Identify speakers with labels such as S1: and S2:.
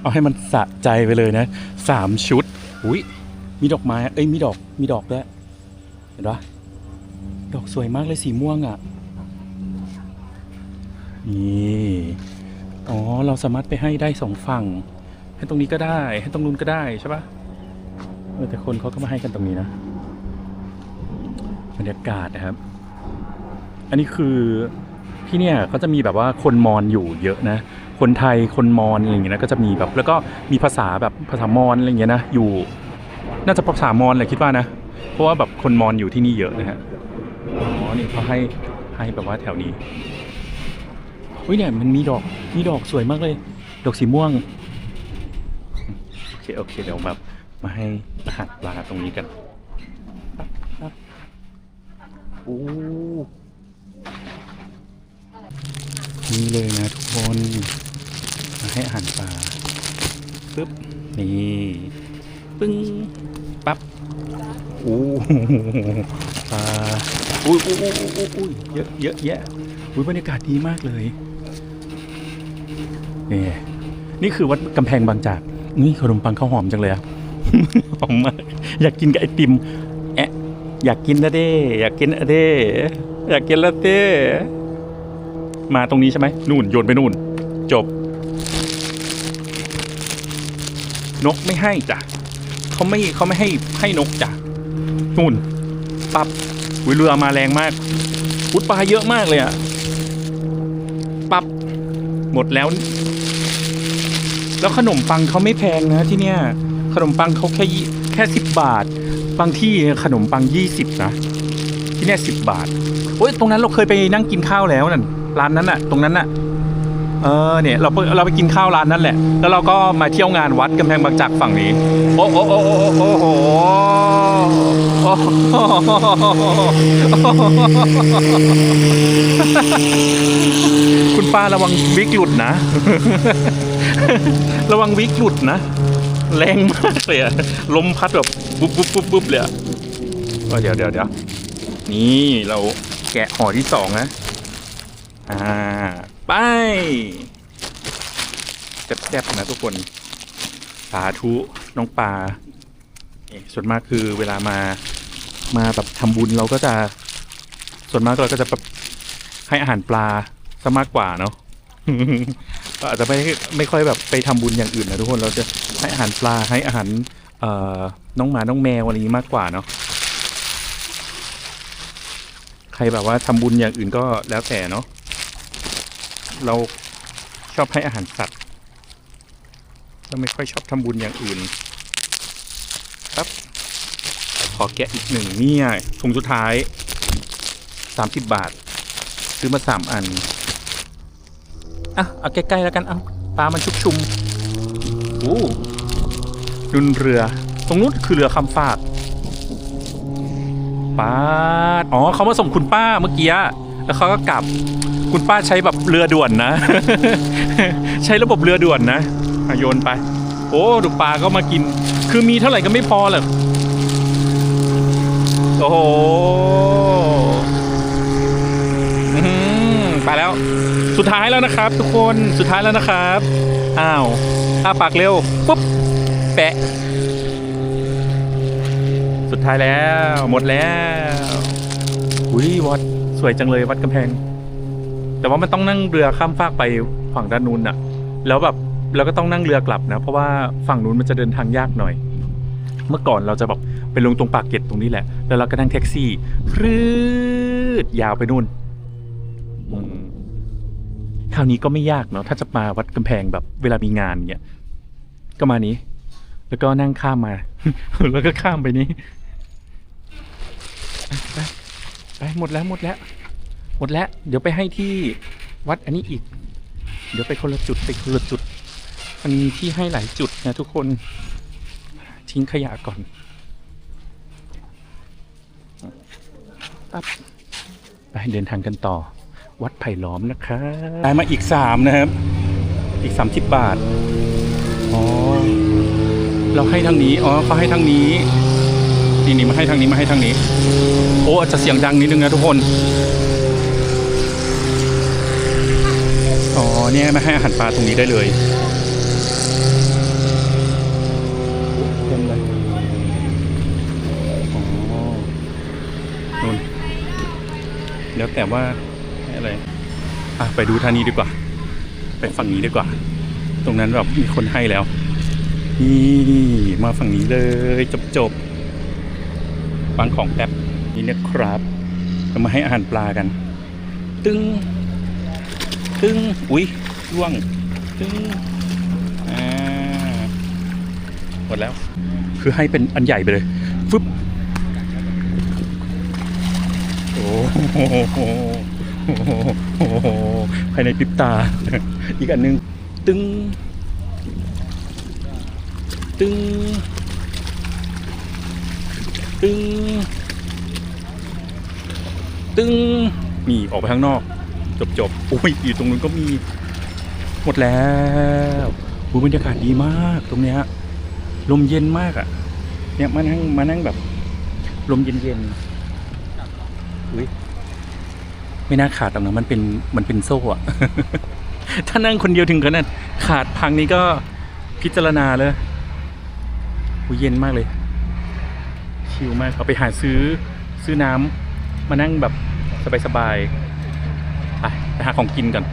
S1: เอาให้มันสะใจไปเลยนะสามชุด อุ้ยมีดอกไม้ เอ้ย มีดอก มีดอกด้วย เห็นปะดอกสวยมากเลยสีม่วงอะ นี่ อ๋อ เราสามารถไปให้ได้สองฝั่ง ให้ตรงนี้ก็ได้ ให้ตรงนู้นก็ได้ใช่ปะเออแต่คนเขาก็มาให้กันตรงนี้นะ บรรยากาศนะครับ อันนี้คือที่เนี่ยเขาจะมีแบบว่าคนมอญอยู่เยอะนะ คนไทยคนมอญอะไรอย่างเงี้ยนะก็จะมีแบบแล้วก็มีภาษาแบบภาษามอญอะไรอย่างเงี้ยนะอยู่ น่าจะภาษามอญแหละคิดว่านะเพราะว่าแบบคนมอญอยู่ที่นี่เยอะนะฮะอ๋อนี่เขาให้ให้แบบว่าแถวนี้อุ้ยเนี่ยมันมีดอกมีดอกสวยมากเลย ดอกสีม่วงโอเคโอเคเดี๋ยวแบบมาให้อาหารปลาตรงนี้กันโอ้นี่เลยนะทุกคน ให้อาหารปลาปึ๊บนี่ปึ้งปั๊บโอ้ปลาอุ้ยอุ้ยอุ้ยอุ้ยอุ้ยเยอะเยอะแยะอุ้ยบรรยากาศดีมากเลยนี่นี่คือวัดกำแพงบางจากนี่ขนมปังข้าวหอมจังเลยอะหอมมากอยากกินกับไอติมแอะอยากกินนะเด้อยากกินอะเด้อยากกินละเด้มาตรงนี้ใช่ไหมนู่นโยนไปนู่น จบ นกไม่ให้จ้ะเขาไม่เขาไม่ให้ให้นกจ้ะนู่นปับวิเรือมาแรงมากพุดปลาเยอะมากเลยอะปับหมดแล้ว แล้วขนมปังเขาไม่แพงนะที่เนี่ย ขนมปังเขาแค่แค่สิบบาท บางที่ขนมปังยี่สิบนะที่เนี่ยสิบบาทโอ้ยตรงนั้นเราเคยไปนั่งกินข้าวแล้วนั่นร้านนั้นน่ะตรงนั้นน่ะ เออเนี่ยเราไปเราไปกินข้าวร้านนั่นแหละ แล้วเราก็มาเที่ยวงานวัดกำแพงบางจากฝั่งนี้ โอ้โอ้โอ้โอ้โอ้โหโอ้โหคุณป้าระวังวิกหลุดนะ ระวังวิกหลุดนะ แรงมากเลยอะลมพัดแบบปุ๊บปุ๊บปุ๊บปุ๊บเลยอะเออเดี๋ยวเดี๋ยวเดี๋ยวนี่เราแกะห่อที่สองนะ อ่า ไปแซ่บๆนะทุกคน สาธุน้องปลาส่วนมากคือเวลามามาแบบทำบุญเราก็จะ ส่วนมากเราก็จะแบบให้อาหารปลาซะมากกว่าเนาะก็อาจจะไม่ไม่ค่อยแบบไปทำบุญอย่างอื่นนะทุกคนเราจะให้อาหารปลาให้อาหารเอ่อน้องหมาน้องแมวอะไรอย่างนี้มากกว่าเนาะใครแบบว่าทำบุญอย่างอื่นก็แล้วแต่เนาะ เราชอบให้อาหารสัตว์เราไม่ค่อยชอบทำบุญอย่างอื่น ครับ ขอแกะอีกหนึ่งเนี่ยถุงสุดท้ายสามสิบบาท ซื้อมาสามอัน อะ เอาใกล้ๆแล้วกัน เอาปลามันชุกชุมโอ้นุนเรือ ตรงนู้นคือเรือคำฟากป้าดอ๋อเขามาส่งคุณป้าเมื่อกี้ แล้วเขาก็กลับคุณป้าใช้แบบเรือด่วนนะ ใช้ระบบเรือด่วนนะโยนไป โอ้ดูปลาก็มากิน คือมีเท่าไหร่ก็ไม่พอหรอกโอ้โหไปแล้ว สุดท้ายแล้วนะครับ ทุกคนสุดท้ายแล้วนะครับอ้าวอ้าปากเร็วปุ๊บแปะ สุดท้ายแล้ว หมดแล้วอุ้ยวัด สวยจังเลยวัดกำแพง แต่ว่ามันต้องนั่งเรือข้ามฟากไปฝั่งด้านนู้นน่ะแล้วแบบเราก็ต้องนั่งเรือกลับนะ เพราะว่าฝั่งนู้นมันจะเดินทางยากหน่อย เมื่อก่อนเราจะแบบไปลงตรงปากเกร็ดตรงนี้แหละ แล้วเราก็นั่งแท็กซี่รืดยาวไปนู่นคราวนี้ก็ไม่ยากเนาะถ้าจะมาวัดกำแพงแบบเวลามีงานเนี่ยก็มานี้ แล้วก็นั่งข้ามมา แล้วก็ข้ามไปนี้ไปไปหมดแล้วหมดแล้ว มดแล้ว เดี๋ยวไปให้ที่วัดอันนี้อีก เดี๋ยวไปคนละจุดไปคนละจุด มันมีที่ให้หลายจุดนะทุกคนทิ้งขยะก่อนปั๊บไปเดินทางกันต่อ วัดไผ่ล้อมนะครับได้มาอีกสามนะครับ อีกสามสิบบาท อ๋อ เราให้ทางนี้ อ๋อเขาให้ทางนี้ นี่นี่มาให้ทางนี้มาให้ทางนี้ โอ้อาจจะเสียงดังนิดนึงนะทุกคน๋อเนี่ยมาให้อาหารปลาตรงนี้ได้เลยเต็มเลยนู่นแล้วแต่ว่าอะไรอะไปดูท่านี้ดีกว่า ไปฝั่งนี้ดีกว่า ตรงนั้นแบบมีคนให้แล้ว นี่มาฝั่งนี้เลยจบจบวางของแป๊บนี่นะครับจะมาให้อาหารปลากัน ตึง้ง ตึ้งอุ้ยร่วงตึ้งอ่าหมดแล้ว คือให้เป็นอันใหญ่ไปเลยฟึบโอ้โหโอ้โหโอ้โหภายในพริบตา อีกอันหนึง ตึ้งตึ้งตึ้งตึ้งนี่ออกไปข้างนอก จบจบๆโอ้ยอยู่ตรงนู้นก็มี หมดแล้วหูบรรยากาศดีมากตรงเนี้ยลมเย็นมากอะ่ะ เนี่ยมานั่งมานั่งแบบ ลมเย็นเย็นๆอุ้ยไม่น่าขาดหรอกนะมันเป็นมันเป็นโซ่อะถ้านั่งคนเดียวถึงขนาดขาดพังนี้ก็พิจารณาเลยหูเย็นมากเลย ชิลมากเอาไปหาซื้อซื้อน้ำมานั่งแบบสบายๆ ไปหาของกินก่อน